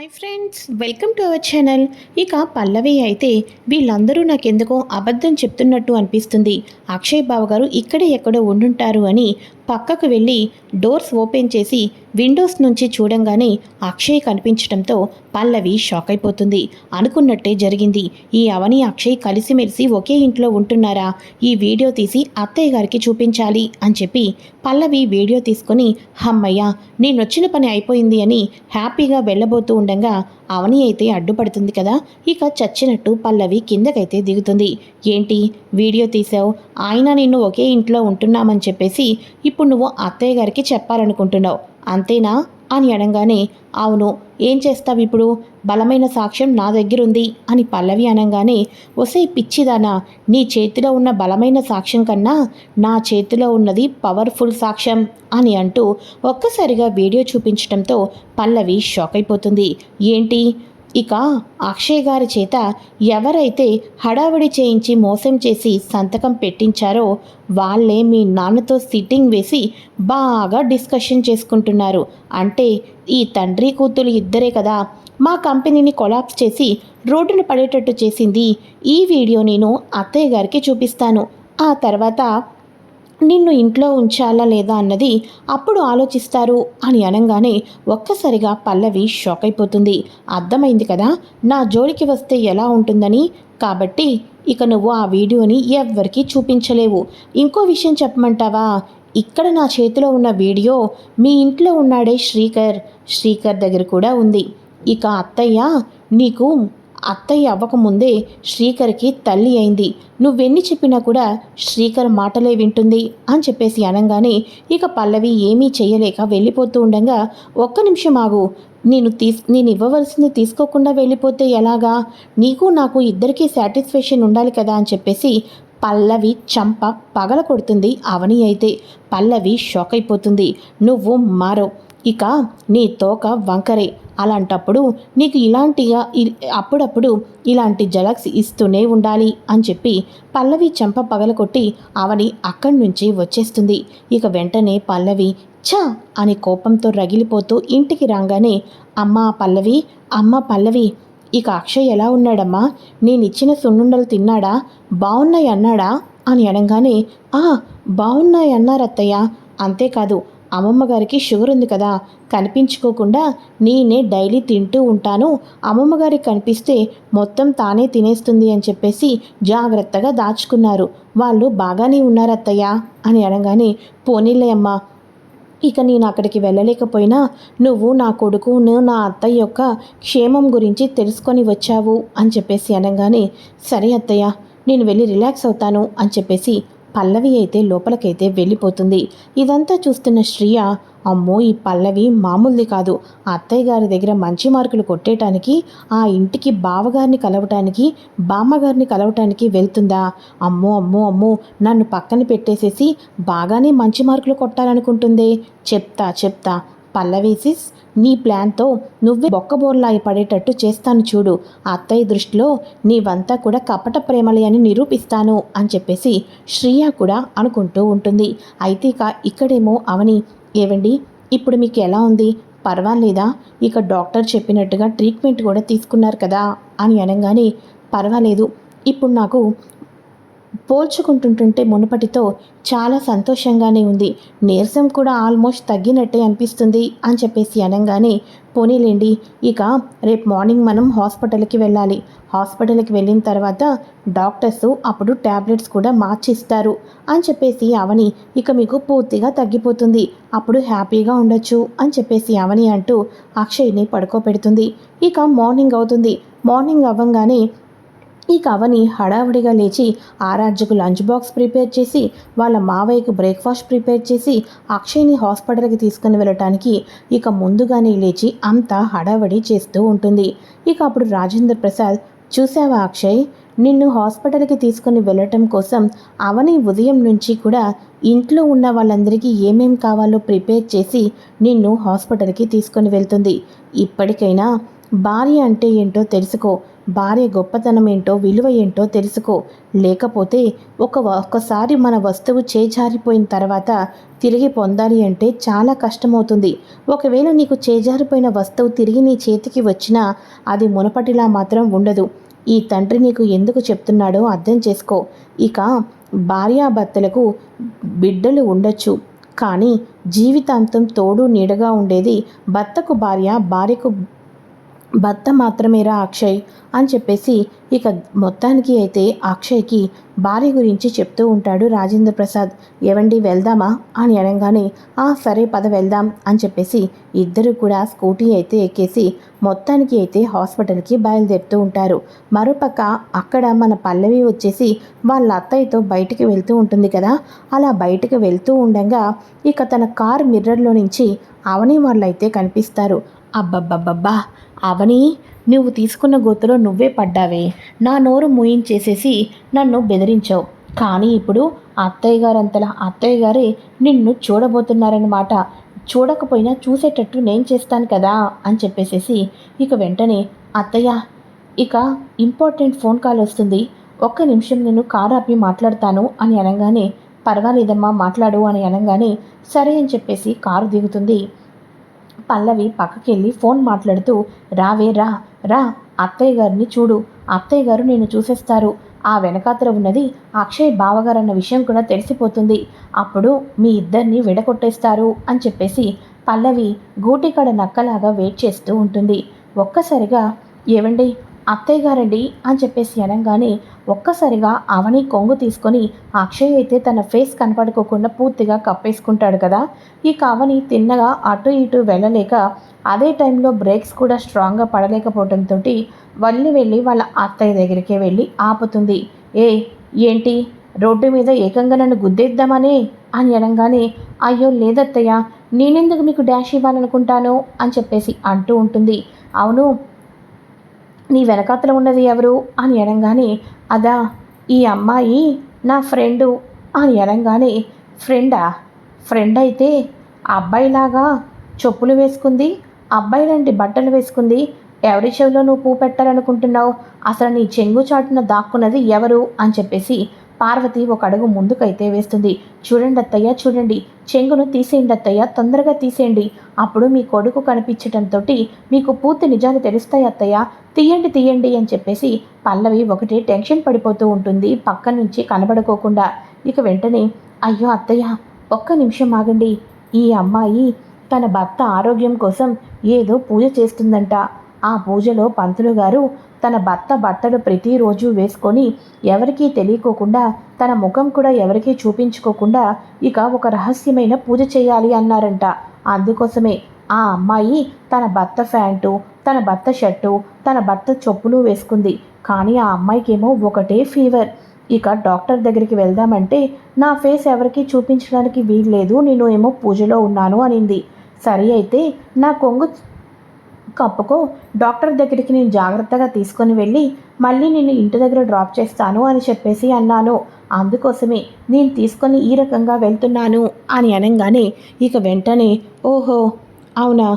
Hi friends welcome to our channel. ఇక పల్లవి అయితే వీళ్ళందరూ నాకెందుకో అబద్ధం చెప్తున్నట్టు అనిపిస్తుంది. అక్షయ్ బావ గారు ఇక్కడే ఎక్కడో ఉండుంటారు అని పక్కకు వెళ్ళి డోర్స్ ఓపెన్ చేసి విండోస్ నుంచి చూడంగానే అక్షయ్ కనిపించడంతో పల్లవి షాక్ అయిపోతుంది. అనుకున్నట్టే జరిగింది. ఈ అవని అక్షయ్ కలిసిమెలిసి ఒకే ఇంట్లో ఉంటున్నారా? ఈ వీడియో తీసి అత్తయ్య గారికి చూపించాలి అని చెప్పి పల్లవి వీడియో తీసుకొని హమ్మయ్య నేనొచ్చిన పని అయిపోయింది అని హ్యాపీగా వెళ్ళబోతూ ఉండగా అవని అయితే అడ్డుపడుతుంది కదా. ఇక చచ్చినట్టు పల్లవి కిందకైతే దిగుతుంది. ఏంటి? వీడియో తీసావు ఆయన నిన్ను ఒకే ఇంట్లో ఉంటున్నామని చెప్పేసి ఇప్పుడు నువ్వు అత్తయ్య గారికి చెప్పాలనుకుంటున్నావు. అంతేనా? అని అనగానే అవును ఏం చేస్తావు ఇప్పుడు? బలమైన సాక్ష్యం నా దగ్గర ఉంది అని పల్లవి అనగానే ఒసే పిచ్చిదానా నీ చేతిలో ఉన్న బలమైన సాక్ష్యం కన్నా నా చేతిలో ఉన్నది పవర్ఫుల్ సాక్ష్యం అని అంటూ ఒక్కసారిగా వీడియో చూపించడంతో పల్లవి షాక్ అయిపోతుంది ఏంటి? ఇక అక్షయ్ గారి చేత ఎవరైతే హడావిడి చేయించి మోసం చేసి సంతకం పెట్టించారో వాళ్ళే మీ నాన్నతో సిట్టింగ్ వేసి బాగా డిస్కషన్ చేసుకుంటున్నారు. అంటే ఈ తండ్రి కూతురు ఇద్దరే కదా. మా కంపెనీని కొలాప్స్ చేసి రోడ్డున పడేటట్టు చేసింది. ఈ వీడియో నేను అత్తయ్య గారికి చూపిస్తాను. ఆ తర్వాత నిన్ను ఇంట్లో ఉంచాలా లేదా అన్నది అప్పుడు ఆలోచిస్తారు అని అనగానే ఒక్కసారిగా పల్లవి షాక్ అయిపోతుంది. అర్థమైంది కదా నా జోలికి వస్తే ఎలా ఉంటుందని? కాబట్టి ఇక నువ్వు ఆ వీడియోని ఎవ్వరికీ చూపించలేవు. ఇంకో విషయం చెప్పమంటావా? ఇక్కడ నా చేతిలో ఉన్న వీడియో మీ ఇంట్లో ఉన్నాడే శ్రీకర్. శ్రీకర్ దగ్గర కూడా ఉంది. ఇక అత్తయ్య నీకు అత్తయ్య అవ్వకముందే శ్రీకర్కి తల్లి అయింది. నువ్వెన్ని చెప్పినా కూడా శ్రీకర్ మాటలే వింటుంది అని చెప్పేసి అనగానే ఇక పల్లవి ఏమీ చేయలేక వెళ్ళిపోతూ ఉండగా ఒక్క నిమిషం ఆగు. నేను తీస్ నేను ఇవ్వవలసింది తీసుకోకుండా వెళ్ళిపోతే ఎలాగా? నీకు నాకు ఇద్దరికీ సాటిస్ఫాక్షన్ ఉండాలి కదా? అని చెప్పేసి పల్లవి చంప పగల కొడుతుంది అవని అయితే. పల్లవి షాక్ అయిపోతుంది. నువ్వు మారో ఇక నీ తోక వంకరే. అలాంటప్పుడు నీకు ఇలాంటిగా ఇ- అప్పుడప్పుడు ఇలాంటి జలక్స్ ఇస్తూనే ఉండాలి అని చెప్పి పల్లవి చెంప పగలకొట్టి అవని అక్కడి నుంచి వచ్చేస్తుంది. ఇక వెంటనే పల్లవి ఛా! అని కోపంతో రగిలిపోతూ ఇంటికి రాగానే అమ్మా పల్లవి అమ్మ పల్లవి ఇక అక్షయ్ ఎలా ఉన్నాడమ్మా? నేనిచ్చిన సున్నుండలు తిన్నాడా? బాగున్నాయి అన్నాడా అని అనగానే ఆ బాగున్నాయి అన్నారత్తయ్య అంతేకాదు అమ్మమ్మ గారికి షుగర్ ఉంది కదా కనిపించుకోకుండా నేనే డైలీ తింటూ ఉంటాను. అమ్మమ్మ గారికి కనిపిస్తే మొత్తం తానే తినేస్తుంది అని చెప్పేసి జాగ్రత్తగా దాచుకున్నారు. వాళ్ళు బాగానే ఉన్నారు అత్తయ్య అని అనగానే పోనీలే అమ్మ ఇక నేను అక్కడికి వెళ్ళలేకపోయినా నువ్వు నా కొడుకును నా అత్తయ్య యొక్క క్షేమం గురించి తెలుసుకొని వచ్చావు అని చెప్పేసి అనగానే సరే అత్తయ్య నేను వెళ్ళి రిలాక్స్ అవుతాను అని చెప్పేసి పల్లవి అయితే లోపలికైతే వెళ్ళిపోతుంది. ఇదంతా చూస్తున్న శ్రియ అమ్మో ఈ పల్లవి మామూలుది కాదు. అత్తయ్య గారి దగ్గర మంచి మార్కులు కొట్టేయటానికి ఆ ఇంటికి బావగారిని కలవటానికి బామ్మగారిని కలవటానికి వెళ్తుందా? అమ్మో అమ్మో అమ్మో నన్ను పక్కన పెట్టేసేసి బాగానే మంచి మార్కులు కొట్టాలనుకుంటుందే. చెప్తా చెప్తా. పల్లవేసిస్ నీ ప్లాన్తో నువ్వే బొక్కబోర్లాయి పడేటట్టు చేస్తాను చూడు. అత్తయ్య దృష్టిలో నీవంతా కూడా కపట ప్రేమలే అని నిరూపిస్తాను అని చెప్పేసి శ్రీయ కూడా అనుకుంటూ ఉంటుంది. అయితే ఇక ఇక్కడేమో అవని ఏవండి ఇప్పుడు మీకు ఎలా ఉంది? పర్వాలేదా? ఇక డాక్టర్ చెప్పినట్టుగా ట్రీట్మెంట్ కూడా తీసుకున్నారు కదా అని అనగానే పర్వాలేదు ఇప్పుడు నాకు పోల్చుకుంటుంటుంటే మునుపటితో చాలా సంతోషంగానే ఉంది. నీరసం కూడా ఆల్మోస్ట్ తగ్గినట్టే అనిపిస్తుంది అని చెప్పేసి అనగానే పోనీలేండి ఇక రేపు మార్నింగ్ మనం హాస్పిటల్కి వెళ్ళాలి. హాస్పిటల్కి వెళ్ళిన తర్వాత డాక్టర్స్ అప్పుడు ట్యాబ్లెట్స్ కూడా మార్చిస్తారు అని చెప్పేసి అవని ఇక మీకు పూర్తిగా తగ్గిపోతుంది. అప్పుడు హ్యాపీగా ఉండొచ్చు అని చెప్పేసి అవని అంటూ అక్షయ్ని పడుకోబెడుతుంది. ఇక మార్నింగ్ అవుతుంది. మార్నింగ్ అవ్వంగానే ఈ కవని హడావుడిగా లేచి ఆరాధ్యకు లంచ్ బాక్స్ ప్రిపేర్ చేసి వాళ్ళ మావయ్యకు బ్రేక్ఫాస్ట్ ప్రిపేర్ చేసి అక్షయ్ని హాస్పిటల్కి తీసుకుని వెళ్ళటానికి ఇక ముందుగానే లేచి అంతా హడావడి చేస్తూ ఉంటుంది. ఇక అప్పుడు రాజేంద్ర ప్రసాద్ చూసావా అక్షయ్? నిన్ను హాస్పిటల్కి తీసుకుని వెళ్ళటం కోసం అవని ఉదయం నుంచి కూడా ఇంట్లో ఉన్న వాళ్ళందరికీ ఏమేం కావాలో ప్రిపేర్ చేసి నిన్ను హాస్పిటల్కి తీసుకొని వెళ్తుంది. ఇప్పటికైనా భార్య అంటే ఏంటో తెలుసుకో. భార్య గొప్పతనం ఏంటో విలువ ఏంటో తెలుసుకో. లేకపోతే ఒక ఒక్కసారి మన వస్తువు చేజారిపోయిన తర్వాత తిరిగి పొందాలి అంటే చాలా కష్టమవుతుంది. ఒకవేళ నీకు చేజారిపోయిన వస్తువు తిరిగి నీ చేతికి వచ్చినా అది మునపటిలా మాత్రం ఉండదు. ఈ తండ్రి నీకు ఎందుకు చెప్తున్నాడో అర్థం చేసుకో. ఇక భార్యాభర్తలకు బిడ్డలు ఉండొచ్చు. కానీ జీవితాంతం తోడు నీడగా ఉండేది భర్తకు భార్య భార్యకు భర్త మాత్రమేరా అక్షయ్ అని చెప్పేసి ఇక మొత్తానికి అయితే అక్షయ్కి భార్య గురించి చెప్తూ ఉంటాడు రాజేంద్ర ప్రసాద్. ఎవండి వెళ్దామా? అని అనగానే ఆ సరే పద వెళ్దాం అని చెప్పేసి ఇద్దరు కూడా స్కూటీ అయితే ఎక్కేసి మొత్తానికి అయితే హాస్పిటల్కి బయలుదేరుతూ ఉంటారు. మరోపక్క అక్కడ మన పల్లవి వచ్చేసి వాళ్ళ అత్తయ్యతో బయటికి వెళ్తూ ఉంటుంది కదా. అలా బయటికి వెళ్తూ ఉండగా ఇక తన కార్ మిర్రర్లో నుంచి అవని వాళ్ళైతే కనిపిస్తారు. అబ్బబ్బబ్బబ్బా! అవని నువ్వు తీసుకున్న గోతులో నువ్వే పడ్డావే. నా నోరు మూయించేసేసి నన్ను బెదిరించావు. కానీ ఇప్పుడు అత్తయ్య గారంతలా అత్తయ్య గారే నిన్ను చూడబోతున్నారన్నమాట. చూడకపోయినా చూసేటట్టు నేను చేస్తాను కదా అని చెప్పేసేసి ఇక వెంటనే అత్తయ్య ఇక ఇంపార్టెంట్ ఫోన్ కాల్ వస్తుంది. ఒక్క నిమిషం నేను కారు ఆపి మాట్లాడతాను అని అనగానే పర్వాలేదమ్మా మాట్లాడు అని అనగానే సరే అని చెప్పేసి కారు దిగుతుంది. పల్లవి పక్కకెళ్ళి ఫోన్ మాట్లాడుతూ రావే రా రా అత్తయ్య గారిని చూడు. అత్తయ్య గారు నేను చూసేస్తారు. ఆ వెనకాతల ఉన్నది అక్షయ్ బావగారు అన్న విషయం కూడా తెలిసిపోతుంది. అప్పుడు మీ ఇద్దరిని విడగొట్టేస్తారు అని చెప్పేసి పల్లవి గూటికడ నక్కలాగా వెయిట్ చేస్తూ ఉంటుంది. ఒక్కసారిగా ఏవండి అత్తయ్య గారండి అని చెప్పేసి అనగానే ఒక్కసారిగా అవని కొంగు తీసుకొని అక్షయ్ అయితే తన ఫేస్ కనపడుకోకుండా పూర్తిగా కప్పేసుకుంటాడు కదా. ఈ అవని తిన్నగా అటు ఇటు వెళ్ళలేక అదే టైంలో బ్రేక్స్ కూడా స్ట్రాంగ్గా పడలేకపోవడంతో వల్లి వెళ్ళి వాళ్ళ అత్తయ్య దగ్గరికే వెళ్ళి ఆపుతుంది. ఏ ఏంటి? రోడ్డు మీద ఏకంగా నన్ను గుద్దేద్దామనే? అని అనగానే అయ్యో లేదత్తయ్య నేనెందుకు మీకు డాష్ ఇవ్వాలనుకుంటాను? అని చెప్పేసి అంటూ ఉంటుంది. అవును నీ వెనకాతల ఉన్నది ఎవరు? అని అనగానే అదా ఈ అమ్మాయి నా ఫ్రెండు అని అనగానే ఫ్రెండా? ఫ్రెండ్ అయితే అబ్బాయిలాగా చెప్పులు వేసుకుంది అబ్బాయి లాంటి బట్టలు వేసుకుంది. ఎవరి చెవిలో నువ్వు పూ పెట్టాలనుకుంటున్నావు? అసలు నీ చెంగు చాటున దాక్కున్నది ఎవరు? అని చెప్పేసి పార్వతి ఒక అడుగు ముందుకైతే వేస్తుంది. చూడండి అత్తయ్య చూడండి. చెంగును తీసేయండి అత్తయ్య తొందరగా తీసేయండి. అప్పుడు మీ కొడుకు కనిపించడంతో మీకు పూర్తి నిజాలు తెలుస్తాయి అత్తయ్య. తీయండి తీయండి అని చెప్పేసి పల్లవి ఒకటి టెన్షన్ పడిపోతూ ఉంటుంది. పక్క నుంచి కనబడుకోకుండా. ఇక వెంటనే అయ్యో అత్తయ్య ఒక్క నిమిషం ఆగండి. ఈ అమ్మాయి తన భర్త ఆరోగ్యం కోసం ఏదో పూజ చేస్తుందంట. ఆ పూజలో పంతులు గారు తన భర్త బట్టలు ప్రతిరోజు వేసుకొని ఎవరికీ తెలియకోకుండా తన ముఖం కూడా ఎవరికీ చూపించుకోకుండా ఇక ఒక రహస్యమైన పూజ చేయాలి అన్నారంట. అందుకోసమే ఆ అమ్మాయి తన భర్త ప్యాంటు తన భర్త షర్టు తన భర్త చెప్పులు వేసుకుంది. కానీ ఆ అమ్మాయికేమో ఒకటే ఫీవర్. ఇక డాక్టర్ దగ్గరికి వెళ్దామంటే నా ఫేస్ ఎవరికీ చూపించడానికి వీల్లేదు నేను ఏమో పూజలో ఉన్నాను అనింది. సరి అయితే నా కొంగు కప్పుకో డాక్టర్ దగ్గరికి నేను జాగ్రత్తగా తీసుకొని వెళ్ళి మళ్ళీ నిన్ను ఇంటి దగ్గర డ్రాప్ చేస్తాను అని చెప్పేసి అన్నాను. అందుకోసమే నేను తీసుకొని ఈ రకంగా వెళ్తున్నాను అని అనగానే ఇక వెంటనే ఓహో అవునా?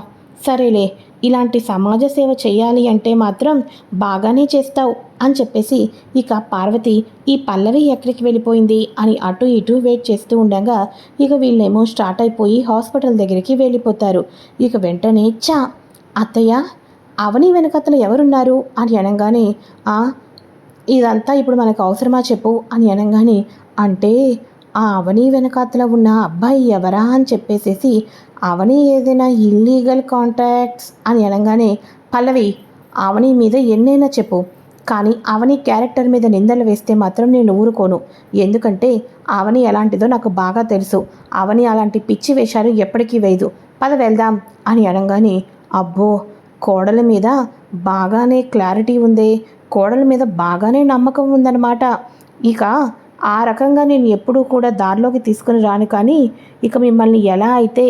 సరేలే ఇలాంటి సమాజ సేవ చేయాలి అంటే మాత్రం బాగానే చేస్తావు అని చెప్పేసి ఇక పార్వతి ఈ పల్లవి ఎక్కడికి వెళ్ళిపోయింది అని అటు ఇటు వెయిట్ చేస్తూ ఉండగా ఇక వీళ్ళేమో స్టార్ట్ అయిపోయి హాస్పిటల్ దగ్గరికి వెళ్ళిపోతారు. ఇక వెంటనే చా అత్తయ్య అవని వెనకతలు ఎవరున్నారు? అని అనగానే ఆ ఇదంతా ఇప్పుడు మనకు అవసరమా చెప్పు? అని అనగానే అంటే ఆ అవని వెనకాతల ఉన్న అబ్బాయి ఎవరా అని చెప్పేసేసి అవని ఏదైనా ఇల్లీగల్ కాంటాక్ట్స్ అని అనగానే పల్లవి అవని మీద ఎన్నైనా చెప్పు. కానీ అవని క్యారెక్టర్ మీద నిందలు వేస్తే మాత్రం నేను ఊరుకోను. ఎందుకంటే అవని ఎలాంటిదో నాకు బాగా తెలుసు. అవని అలాంటి పిచ్చి వేషాలు ఎప్పటికీ వేయదు. పద వెళ్దాం అని అనగానే అబ్బో కోడల మీద బాగానే క్లారిటీ ఉంది. కోడల మీద బాగానే నమ్మకం ఉందన్నమాట. ఇక ఆ రకంగా నేను ఎప్పుడూ కూడా దారిలోకి తీసుకుని రాను కానీ ఇక మిమ్మల్ని ఎలా అయితే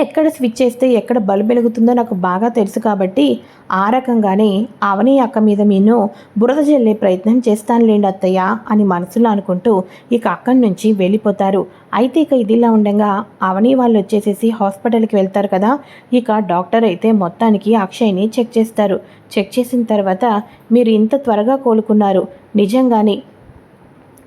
ఎక్కడ స్విచ్ చేస్తే ఎక్కడ బల్బ్ వెలుగుతుందో నాకు బాగా తెలుసు కాబట్టి ఆ రకంగానే అవని అక్క మీద నేను బురద జల్లే ప్రయత్నం చేస్తానులేండి అత్తయ్య అని మనసులో అనుకుంటూ ఇక అక్కడి నుంచి వెళ్ళిపోతారు. అయితే ఇక ఇదిలా ఉండగా అవని వాళ్ళు వచ్చేసేసి హాస్పిటల్కి వెళ్తారు కదా ఇక డాక్టర్ అయితే మొత్తానికి అక్షయ్ని చెక్ చేస్తారు. చెక్ చేసిన తర్వాత మీరు ఇంత త్వరగా కోలుకున్నారు. నిజంగానే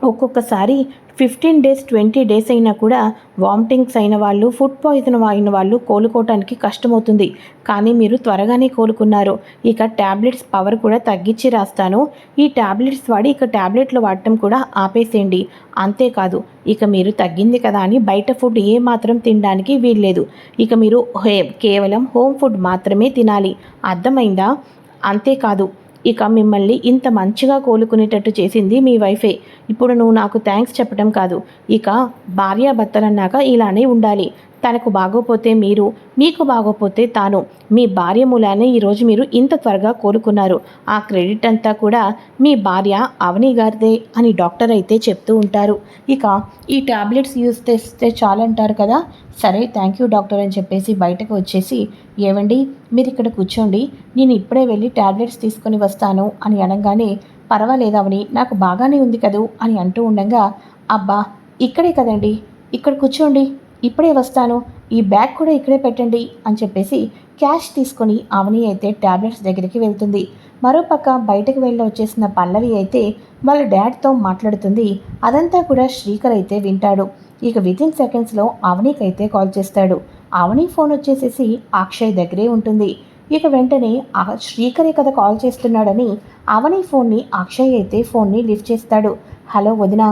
ఒక్కొక్కసారి ఫిఫ్టీన్ డేస్ ట్వంటీ డేస్ అయినా కూడా వామిటింగ్స్ అయిన వాళ్ళు ఫుడ్ పాయిజన్ అయిన వాళ్ళు కోలుకోవటానికి కష్టమవుతుంది. కానీ మీరు త్వరగానే కోలుకున్నారు. ఇక ట్యాబ్లెట్స్ పవర్ కూడా తగ్గించి రాస్తాను. ఈ ట్యాబ్లెట్స్ వాడి ఇక ట్యాబ్లెట్లు వాడటం కూడా ఆపేసేయండి. అంతేకాదు ఇక మీరు తగ్గింది కదా అని బయట ఫుడ్ ఏ మాత్రం తినడానికి వీల్లేదు. ఇక మీరు హే- కేవలం హోమ్ ఫుడ్ మాత్రమే తినాలి. అర్థమైందా? అంతేకాదు ఇక మిమ్మల్ని ఇంత మంచిగా కోలుకునేటట్టు చేసింది మీ వైఫే. ఇప్పుడు నువ్వు నాకు థ్యాంక్స్ చెప్పడం కాదు. ఇక భార్యాభర్తలన్నాక ఇలానే ఉండాలి. తనకు బాగోపోతే మీరు మీకు బాగోపోతే తాను. మీ భార్య మూలానే ఈరోజు మీరు ఇంత త్వరగా కోలుకున్నారు. ఆ క్రెడిట్ అంతా కూడా మీ భార్య అవని గారిదే అని డాక్టర్ అయితే చెప్తూ ఉంటారు. ఇక ఈ ట్యాబ్లెట్స్ యూజ్ చేస్తే చాలంటారు కదా? సరే థ్యాంక్ యూ డాక్టర్ అని చెప్పేసి బయటకు వచ్చేసి ఏవండి మీరు ఇక్కడ కూర్చోండి. నేను ఇప్పుడే వెళ్ళి టాబ్లెట్స్ తీసుకొని వస్తాను అని అనగానే పర్వాలేదు అవని నాకు బాగానే ఉంది కదూ అని అంటూ ఉండగా అబ్బా ఇక్కడే కదండి. ఇక్కడ కూర్చోండి. ఇప్పుడే వస్తాను. ఈ బ్యాగ్ కూడా ఇక్కడే పెట్టండి అని చెప్పేసి క్యాష్ తీసుకొని అవని అయితే ట్యాబ్లెట్స్ దగ్గరికి వెళ్తుంది. మరోపక్క బయటకు వెళ్ళి వచ్చేసిన పల్లవి అయితే వాళ్ళ డాడ్తో మాట్లాడుతుంది. అదంతా కూడా శ్రీకర్ అయితే వింటాడు. ఇక వితిన్ సెకండ్స్లో అవనీకైతే కాల్ చేస్తాడు. అవని ఫోన్ వచ్చేసేసి అక్షయ్ దగ్గరే ఉంటుంది. ఇక వెంటనే ఆ శ్రీకరే కదా కాల్ చేస్తున్నాడని అవని ఫోన్ని అక్షయ్ అయితే ఫోన్ని లిఫ్ట్ చేస్తాడు. హలో వదిన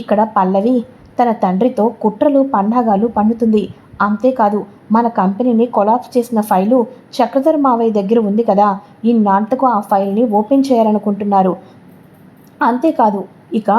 ఇక్కడ పల్లవి తన తండ్రితో కుట్రలు పన్నాగాలు పన్నుతుంది అంతేకాదు మన కంపెనీని కొలాప్స్ చేసిన ఫైలు చక్రధర్ మావయ్య దగ్గర ఉంది కదా ఇన్నాంతకు ఆ ఫైల్ని ఓపెన్ చేయాలనుకుంటున్నారు. అంతేకాదు ఇక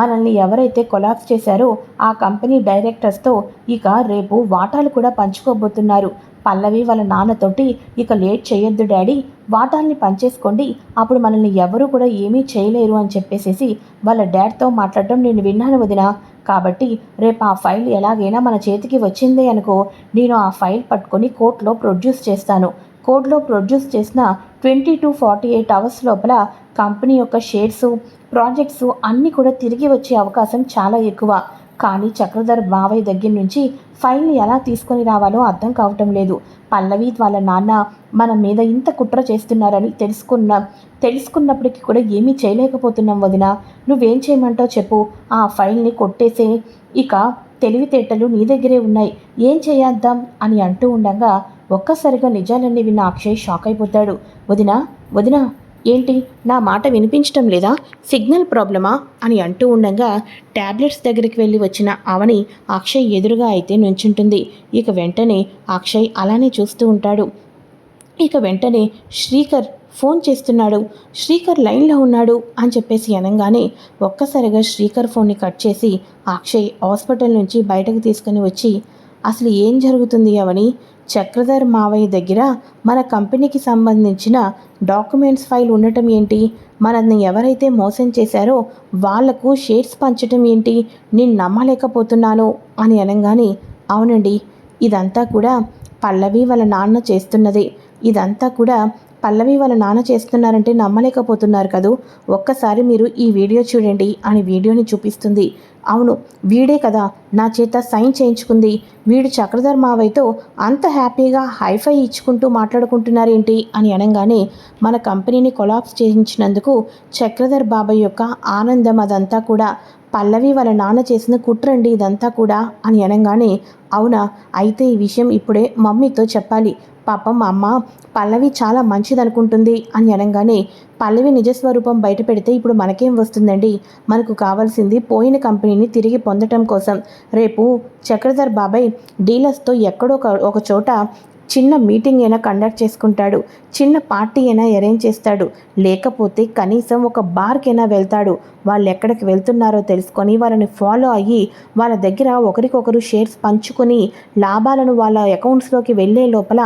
మనల్ని ఎవరైతే కొలాప్స్ చేశారో ఆ కంపెనీ డైరెక్టర్స్తో ఇక రేపు వాటాలు కూడా పంచుకోబోతున్నారు. పల్లవి వాళ్ళ నాన్నతోటి ఇక లేట్ చేయొద్దు డాడీ. వాటాల్ని పంచేసుకోండి. అప్పుడు మనల్ని ఎవరూ కూడా ఏమీ చేయలేరు అని చెప్పేసేసి వాళ్ళ డాడ్తో మాట్లాడడం నేను విన్నాను వదిన. కాబట్టి రేపు ఆ ఫైల్ ఎలాగైనా మన చేతికి వచ్చిందే అనుకో. నేను ఆ ఫైల్ పట్టుకొని కోర్టులో ప్రొడ్యూస్ చేస్తాను. కోర్టులో ప్రొడ్యూస్ చేసిన twenty two forty eight hours లోపల కంపెనీ యొక్క షేర్స్ ప్రాజెక్ట్స్ అన్నీ కూడా తిరిగి వచ్చే అవకాశం చాలా ఎక్కువ. కానీ చక్రధర్ బావయ్య దగ్గర నుంచి ఫైల్ని ఎలా తీసుకొని రావాలో అర్థం కావటం లేదు. పల్లవి వాళ్ళ నాన్న మన మీద ఇంత కుట్ర చేస్తున్నారని తెలుసుకున్న తెలుసుకున్నప్పటికీ కూడా ఏమీ చేయలేకపోతున్నాం వదిన. నువ్వేం చేయమంటావు చెప్పు. ఆ ఫైల్ని కొట్టేసే ఇక తెలివితేటలు నీ దగ్గరే ఉన్నాయి. ఏం చేయాద్దాం అని అంటూ ఉండగా ఒక్కసారిగా నిజాలన్నీ విన్న అక్షయ్ షాక్ అయిపోతాడు. వదినా వదినా. ఏంటి నా మాట వినిపించటం లేదా? సిగ్నల్ ప్రాబ్లమా? అని అంటూ ఉండగా ట్యాబ్లెట్స్ దగ్గరికి వెళ్ళి వచ్చిన అవని అక్షయ్ ఎదురుగా అయితే నుంచుంటుంది. ఇక వెంటనే అక్షయ్ అలానే చూస్తూ ఉంటాడు. ఇక వెంటనే శ్రీకర్ ఫోన్ చేస్తున్నాడు. శ్రీకర్ లైన్లో ఉన్నాడు అని చెప్పేసి అనగానే ఒక్కసారిగా శ్రీకర్ ఫోన్ని కట్ చేసి అక్షయ్ హాస్పిటల్ నుంచి బయటకు తీసుకుని వచ్చి అసలు ఏం జరుగుతుంది అవని? చక్రధర్ మావయ్య దగ్గర మన కంపెనీకి సంబంధించిన డాక్యుమెంట్స్ ఫైల్ ఉండటం ఏంటి? మనల్ని ఎవరైతే మోసం చేశారో వాళ్ళకు షేర్స్ పంచటం ఏంటి? నేను నమ్మలేకపోతున్నాను అని అనగానే అవునండి ఇదంతా కూడా పల్లవి వాళ్ళ నాన్న చేస్తున్నదే. ఇదంతా కూడా పల్లవి వాళ్ళ నాన్న చేస్తున్నారంటే నమ్మలేకపోతున్నారు కదూ? ఒక్కసారి మీరు ఈ వీడియో చూడండి అని వీడియోని చూపిస్తుంది. అవును వీడే కదా నా చేత సైన్ చేయించుకుంది. వీడు చక్రధర్ మావయ్యతో అంత హ్యాపీగా హైఫై ఇచ్చుకుంటూ మాట్లాడుకుంటున్నారేంటి అని అనగానే మన కంపెనీని కొలాప్స్ చేయించినందుకు చక్రధర్ బాబాయ్ యొక్క ఆనందం అదంతా కూడా పల్లవి వాళ్ళ నాన్న చేసిన కుట్రండి ఇదంతా కూడా అని అనగానే అవునా? అయితే ఈ విషయం ఇప్పుడే మమ్మీతో చెప్పాలి. పాపం అమ్మ పల్లవి చాలా మంచిదనుకుంటుంది అని అనగానే పల్లవి నిజస్వరూపం బయట పెడితే ఇప్పుడు మనకేం వస్తుందండి? మనకు కావాల్సింది పోయిన కంపెనీని తిరిగి పొందటం కోసం. రేపు చక్రధర్ బాబాయ్ డీలర్స్తో ఎక్కడో ఒక- ఒక చోట చిన్న మీటింగ్ అయినా కండక్ట్ చేసుకుంటాడు. చిన్న పార్టీ అయినా అరేంజ్ చేస్తాడు. లేకపోతే కనీసం ఒక బార్కైనా వెళ్తాడు. వాళ్ళు ఎక్కడికి వెళ్తున్నారో తెలుసుకొని వాళ్ళని ఫాలో అయ్యి వాళ్ళ దగ్గర ఒకరికొకరు షేర్స్ పంచుకొని లాభాలను వాళ్ళ అకౌంట్స్లోకి వెళ్ళే లోపల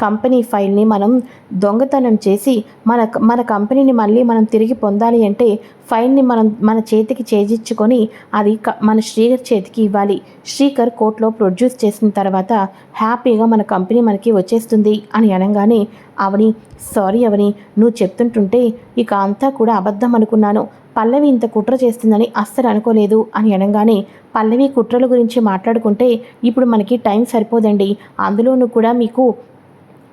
కంపెనీ ఫైల్ని మనం దొంగతనం చేసి మన మన కంపెనీని మళ్ళీ మనం తిరిగి పొందాలి అంటే ఫైల్ని మనం మన చేతికి చేజిచ్చుకొని అది క- మన శ్రీకర్ చేతికి ఇవ్వాలి. శ్రీకర్ కోర్టులో ప్రొడ్యూస్ చేసిన తర్వాత హ్యాపీగా మన కంపెనీ మనకి వచ్చేస్తుంది అని అనగానే అవని సారీ అవని నువ్వు చెప్తుంటుంటే ఇక అంతా కూడా అబద్ధం అనుకున్నాను. పల్లవి ఇంత కుట్ర చేస్తుందని అస్సలు అనుకోలేదు అని అనగానే పల్లవి కుట్రల గురించి మాట్లాడుకుంటే ఇప్పుడు మనకి టైం సరిపోదండి. అందులోనూ కూడా మీకు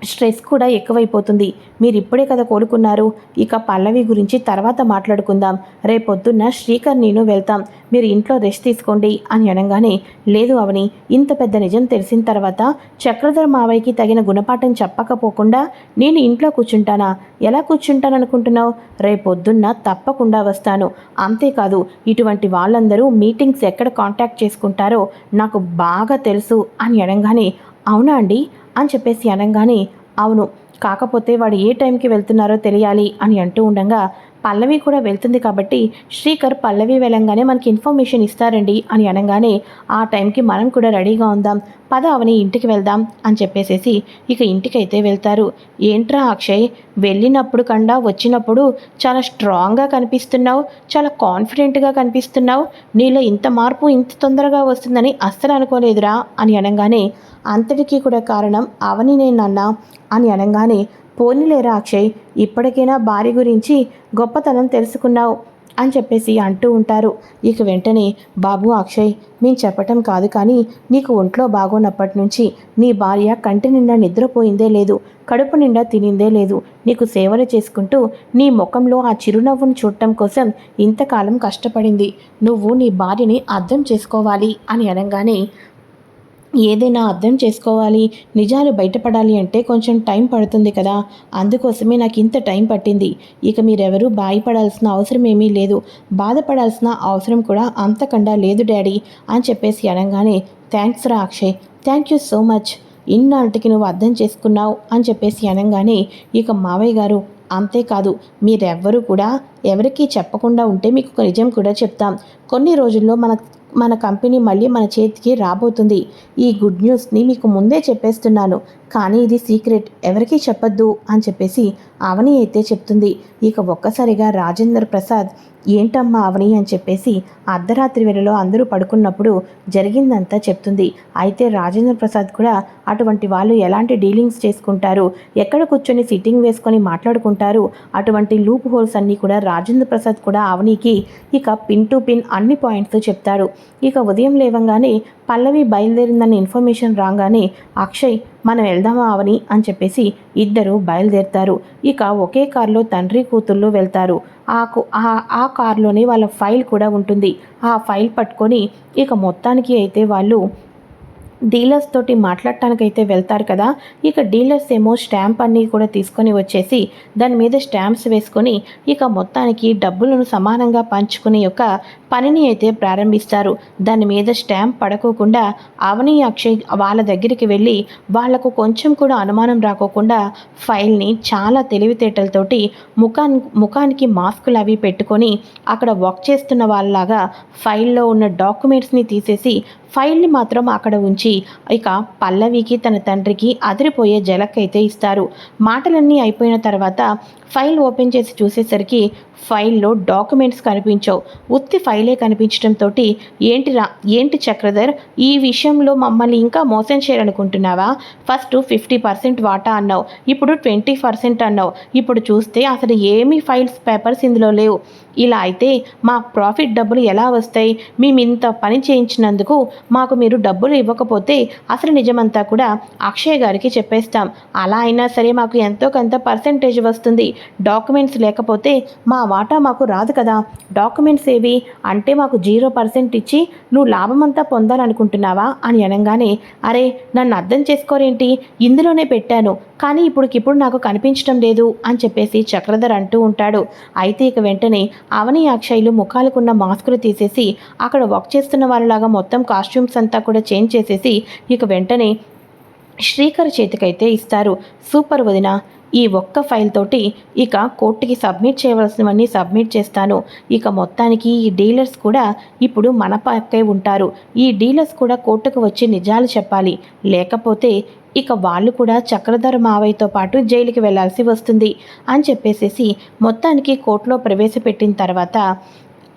స్ట్రెస్ కూడా ఎక్కువైపోతుంది. మీరు ఇప్పుడే కదా కోలుకున్నారు. ఇక పల్లవి గురించి తర్వాత మాట్లాడుకుందాం. రేపొద్దున్న శ్రీకర్ నేను వెళ్తాం. మీరు ఇంట్లో రెస్ట్ తీసుకోండి అని అనగానే లేదు అవని ఇంత పెద్ద నిజం తెలిసిన తర్వాత చక్రధర మావయ్యకి తగిన గుణపాఠం చెప్పకపోకుండా నేను ఇంట్లో కూర్చుంటానా? ఎలా కూర్చుంటాను అనుకుంటున్నావు రేపొద్దున్న తప్పకుండా వస్తాను. అంతేకాదు ఇటువంటి వాళ్ళందరూ మీటింగ్స్ ఎక్కడ కాంటాక్ట్ చేసుకుంటారో నాకు బాగా తెలుసు అని అనగానే అవునా అండి? అని చెప్పేసి అనగానే అవును కాకపోతే వాడు ఏ టైంకి వెళ్తున్నారో తెలియాలి అని అంటూ ఉండగా పల్లవి కూడా వెళ్తుంది కాబట్టి శ్రీకర్ పల్లవి వెళ్ళంగానే మనకి ఇన్ఫర్మేషన్ ఇస్తారండి అని అనగానే ఆ టైంకి మనం కూడా రెడీగా ఉందాం. పద అవని ఇంటికి వెళ్దాం అని చెప్పేసేసి ఇక ఇంటికైతే వెళ్తారు. ఏంట్రా అక్షయ్ వెళ్ళినప్పుడు కండా వచ్చినప్పుడు చాలా స్ట్రాంగ్గా కనిపిస్తున్నావు చాలా కాన్ఫిడెంట్గా కనిపిస్తున్నావు నీలో ఇంత మార్పు ఇంత తొందరగా వస్తుందని అస్సలు అనుకోలేదురా అని అనగానే అంతటికీ కూడా కారణం అవని నేనన్నా అని అనగానే పోనీలేరా అక్షయ్ ఇప్పటికైనా భార్య గురించి గొప్పతనం తెలుసుకున్నావు అని చెప్పేసి అంటూ ఉంటారు. ఇక వెంటనే బాబు అక్షయ్ మేము చెప్పటం కాదు కానీ నీకు ఒంట్లో బాగోనప్పటి నుంచి నీ భార్య కంటి నిండా నిద్రపోయిందే లేదు కడుపు నిండా తినిందే లేదు. నీకు సేవలు చేసుకుంటూ నీ ముఖంలో ఆ చిరునవ్వును చూడటం కోసం ఇంతకాలం కష్టపడింది. నువ్వు నీ భార్యని అర్థం చేసుకోవాలి అని అనగానే ఏదైనా అర్థం చేసుకోవాలి నిజాలు బయటపడాలి అంటే కొంచెం టైం పడుతుంది కదా. అందుకోసమే నాకు ఇంత టైం పట్టింది. ఇక మీరెవరూ బాయపడాల్సిన అవసరం ఏమీ లేదు. బాధపడాల్సిన అవసరం కూడా అంతకండా లేదు డాడీ అని చెప్పేసి అనగానే థ్యాంక్స్ రా Akshay. Thank you so much. ఇన్నాటికి నువ్వు అర్థం చేసుకున్నావు అని చెప్పేసి అనగానే ఇక మావయ్య గారు అంతేకాదు. మీరెవ్వరూ కూడా ఎవరికీ చెప్పకుండా ఉంటే మీకు ఒక నిజం కూడా చెప్తాం. కొన్ని రోజుల్లో మన మన కంపెనీ మళ్ళీ మన చేతికి రాబోతుంది. ఈ గుడ్ న్యూస్ని మీకు ముందే చెప్పేస్తున్నాను. కానీ ఇది సీక్రెట్. ఎవరికీ చెప్పొద్దు అని చెప్పేసి అవని అయితే చెప్తుంది. ఇక ఒక్కసారిగా రాజేంద్ర ప్రసాద్ ఏంటమ్మా అవని అని చెప్పేసి అర్ధరాత్రి వేళలో అందరూ పడుకున్నప్పుడు జరిగిందంతా చెప్తుంది. అయితే రాజేంద్ర ప్రసాద్ కూడా అటువంటి వాళ్ళు ఎలాంటి డీలింగ్స్ చేసుకుంటారు? ఎక్కడ కూర్చొని సిట్టింగ్ వేసుకొని మాట్లాడుకుంటారు? అటువంటి లూప్ హోల్స్ అన్నీ కూడా రాజేంద్ర ప్రసాద్ కూడా అవనికి ఇక పిన్ టు పిన్ అన్ని పాయింట్స్ చెప్తారు ఇక ఉదయం లేవంగానే పల్లవి బయలుదేరిందన్న ఇన్ఫర్మేషన్ రాగానే అక్షయ్ మనం వెళ్దామా అవని? అని చెప్పేసి ఇద్దరు బయలుదేరుతారు. ఇక ఒకే కారులో తండ్రి కూతుళ్ళు వెళ్తారు. ఆ కు- ఆ- ఆ కారులోనే వాళ్ళ ఫైల్ కూడా ఉంటుంది. ఆ ఫైల్ పట్టుకొని ఇక మొత్తానికి అయితే వాళ్ళు డీలర్స్ తోటి మాట్లాడటానికైతే వెళ్తారు కదా ఇక డీలర్స్ ఏమో స్టాంప్ అన్నీ కూడా తీసుకొని వచ్చేసి దాని మీద స్టాంప్స్ వేసుకొని ఇక మొత్తానికి డబ్బులను సమానంగా పంచుకునే యొక్క పనిని అయితే ప్రారంభిస్తారు. దాని మీద స్టాంప్ పడకోకుండా అవని అక్షయ్ వాళ్ళ దగ్గరికి వెళ్ళి వాళ్ళకు కొంచెం కూడా అనుమానం రాకోకుండా ఫైల్ని చాలా తెలివితేటలతోటి ముఖాన్ ముఖానికి మాస్కులు అవి పెట్టుకొని అక్కడ వర్క్ చేస్తున్న వాళ్ళలాగా ఫైల్లో ఉన్న డాక్యుమెంట్స్ని తీసేసి ఫైల్ని మాత్రం అక్కడ ఉంచి ఇక పల్లవికి తన తండ్రికి అదిరిపోయే జలక్ అయితే ఇస్తారు. మాటలన్నీ అయిపోయిన తర్వాత ఫైల్ ఓపెన్ చేసి చూసేసరికి ఫైల్లో డాక్యుమెంట్స్ కనిపించవు. ఉత్తి ఫైలే కనిపించడంతో ఏంటి రా ఏంటి చక్రధర్ ఈ విషయంలో మమ్మల్ని ఇంకా మోసం చేయాలనుకుంటున్నావా? ఫస్ట్ ఫిఫ్టీ పర్సెంట్ వాటా అన్నావు. ఇప్పుడు ట్వంటీ పర్సెంట్ అన్నావు. ఇప్పుడు చూస్తే అసలు ఏమీ ఫైల్స్ పేపర్స్ ఇందులో లేవు. ఇలా అయితే మా ప్రాఫిట్ డబ్బులు ఎలా వస్తాయి? మేము ఇంత పని చేయించినందుకు మాకు మీరు డబ్బులు ఇవ్వకపోతే అసలు నిజమంతా కూడా అక్షయ్ గారికి చెప్పేస్తాం. అలా అయినా సరే మాకు ఎంతో కొంత పర్సెంటేజ్ వస్తుంది. డాక్యుమెంట్స్ లేకపోతే మా వాటా మాకు రాదు కదా. డాక్యుమెంట్స్ ఏవి? అంటే మాకు జీరో పర్సెంట్ ఇచ్చి నువ్వు లాభమంతా పొందాలనుకుంటున్నావా అని అనగానే అరే నన్ను అర్థం చేసుకోరేంటి? ఇందులోనే పెట్టాను. కానీ ఇప్పుడుకిప్పుడు నాకు కనిపించడం లేదు అని చెప్పేసి చక్రధర్ అంటూ ఉంటాడు. అయితే ఇక వెంటనే అవని అక్షయ్లు ముఖాలకున్న మాస్కులు తీసేసి అక్కడ వర్క్ చేస్తున్న వాళ్ళలాగా మొత్తం కాస్ట్యూమ్స్ అంతా కూడా చేంజ్ చేసేసి ఇక వెంటనే శ్రీకర్ చేతికైతే ఇస్తారు. సూపర్ వదిన ఈ ఒక్క ఫైల్ తోటి ఇక కోర్టుకి సబ్మిట్ చేయవలసినవన్నీ సబ్మిట్ చేస్తాను. ఇక మొత్తానికి ఈ డీలర్స్ కూడా ఇప్పుడు మన పక్కే ఉంటారు. ఈ డీలర్స్ కూడా కోర్టుకు వచ్చి నిజాలు చెప్పాలి. లేకపోతే ఇక వాళ్ళు కూడా చక్రధర మావయ్యతో పాటు జైలుకి వెళ్ళాల్సి వస్తుంది అని చెప్పేసేసి మొత్తానికి కోర్టులో ప్రవేశపెట్టిన తర్వాత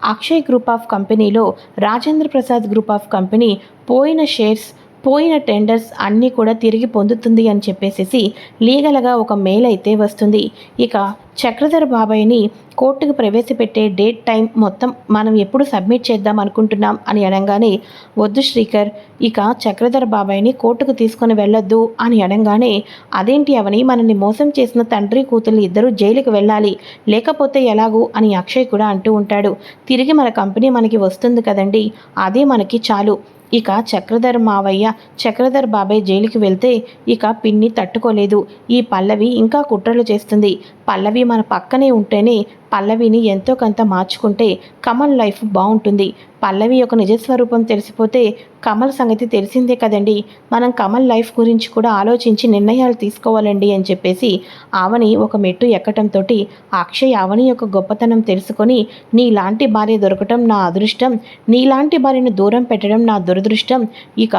అక్షయ్ గ్రూప్ ఆఫ్ కంపెనీలో Rajendra Prasad group of company పోయిన షేర్స్ పోయిన టెండర్స్ అన్నీ కూడా తిరిగి పొందుతుంది అని చెప్పేసి లీగల్గా ఒక మెయిల్ అయితే వస్తుంది. ఇక చక్రధర్ బాబాయ్ని కోర్టుకు ప్రవేశపెట్టే డేట్ టైం మొత్తం మనం ఎప్పుడు సబ్మిట్ చేద్దాం అనుకుంటున్నాం అని అనగానే వద్దు శ్రీకర్ ఇక చక్రధర్ బాబాయ్ని కోర్టుకు తీసుకొని వెళ్ళొద్దు అని అనగానే అదేంటి అవని మనల్ని మోసం చేసిన తండ్రి కూతురు ఇద్దరు జైలుకు వెళ్ళాలి లేకపోతే ఎలాగూ అని అక్షయ్ కూడా అంటూ ఉంటాడు. తిరిగి మన కంపెనీ మనకి వస్తుంది కదండి అదే మనకి చాలు ఇక చక్రధర్ మావయ్య చక్రధర్ బాబాయ్ జైలుకి వెళ్తే ఇక పిన్ని తట్టుకోలేదు. ఈ పల్లవి ఇంకా కుట్రలు చేస్తుంది. పల్లవి మన పక్కనే ఉంటేనే పల్లవిని ఎంతో కొంత మార్చుకుంటే కమల్ లైఫ్ బాగుంటుంది. పల్లవి యొక్క నిజస్వరూపం తెలిసిపోతే కమల్ సంగతి తెలిసిందే కదండి. మనం కమల్ లైఫ్ గురించి కూడా ఆలోచించి నిర్ణయాలు తీసుకోవాలండి అని చెప్పేసి ఆవని ఒక మెట్టు ఎక్కటంతో అక్షయ్ ఆవని యొక్క గొప్పతనం తెలుసుకొని నీలాంటి భార్య దొరకటం నా అదృష్టం నీలాంటి భార్యను దూరం పెట్టడం నా దురదృష్టం ఇక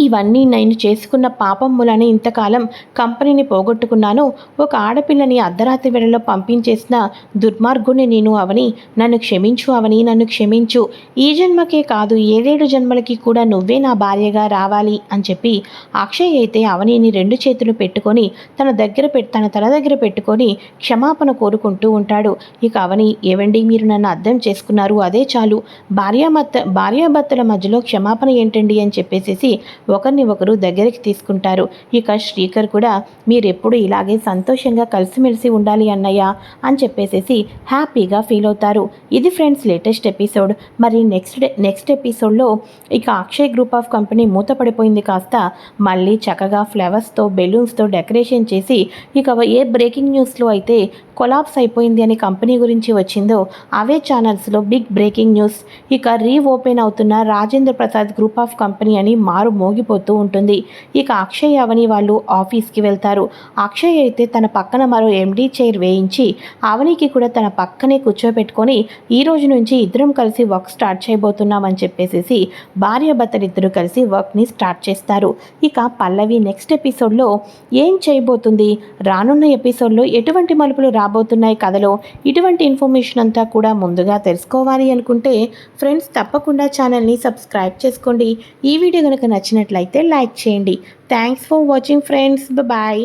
ఇవన్నీ నేను చేసుకున్న పాపం మూలన ఇంతకాలం కంపెనీని పోగొట్టుకున్నాను. ఒక ఆడపిల్లని అర్ధరాత్రి వేళలో పంపించేసిన దుర్మార్గుని నేను అవని నన్ను క్షమించు అవని నన్ను క్షమించు. ఈ జన్మకే కాదు ఏడేడు జన్మలకి కూడా నువ్వే నా భార్యగా రావాలి అని చెప్పి అక్షయ్ అయితే అవనిని రెండు చేతులు పెట్టుకొని తన దగ్గర పెట్టి తన తల దగ్గర పెట్టుకొని క్షమాపణ కోరుకుంటూ ఉంటాడు. ఇక అవని ఏవండి మీరు నన్ను అర్థం చేసుకున్నారు? అదే చాలు. భార్యాభర్త భార్యాభర్తల మధ్యలో క్షమాపణ ఏంటండి? అని చెప్పేసేసి ఒకరిని ఒకరు దగ్గరికి తీసుకుంటారు. ఇక శ్రీకర్ కూడా మీరెప్పుడు ఇలాగే సంతోషంగా కలిసిమెలిసి ఉండాలి అన్నయ్య అని చెప్పేసేసి హ్యాపీగా ఫీల్ అవుతారు. ఇది ఫ్రెండ్స్ లేటెస్ట్ ఎపిసోడ్. మరి నెక్స్ట్ డే నెక్స్ట్ ఎపిసోడ్లో ఇక అక్షయ్ గ్రూప్ ఆఫ్ కంపెనీ మూతపడిపోయింది కాస్త. మళ్ళీ చక్కగా ఫ్లవర్స్తో బెలూన్స్తో డెకరేషన్ చేసి ఇక ఏ బ్రేకింగ్ న్యూస్లో అయితే కొలాప్స్ అయిపోయింది అని కంపెనీ గురించి వచ్చిందో అవే ఛానల్స్లో బిగ్ బ్రేకింగ్ న్యూస్. ఇక రీఓపెన్ అవుతున్న Rajendra Prasad group of company అని మారు మోగిపోతూ ఉంటుంది. ఇక అక్షయ్ అవని వాళ్ళు ఆఫీస్కి వెళ్తారు. అక్షయ్ అయితే తన పక్కన మరో ఎండీ చైర్ వేయించి అవనికి కూడా తన పక్కనే కూర్చోబెట్టుకొని ఈ రోజు నుంచి ఇద్దరం కలిసి వర్క్ స్టార్ట్ చేయబోతున్నామని చెప్పేసి భార్య భర్తలిద్దరూ కలిసి వర్క్ని స్టార్ట్ చేస్తారు. ఇక పల్లవి నెక్స్ట్ ఎపిసోడ్లో ఏం చేయబోతుంది? రానున్న ఎపిసోడ్లో ఎటువంటి మలుపులు రాబోతున్నాయి కథలో? ఇటువంటి ఇన్ఫర్మేషన్ అంతా కూడా ముందుగా తెలుసుకోవాలి అనుకుంటే ఫ్రెండ్స్ తప్పకుండా ఛానల్ని సబ్స్క్రైబ్ చేసుకోండి. ఈ వీడియో కనుక నచ్చినట్లయితే లైక్ చేయండి thanks for watching friends bye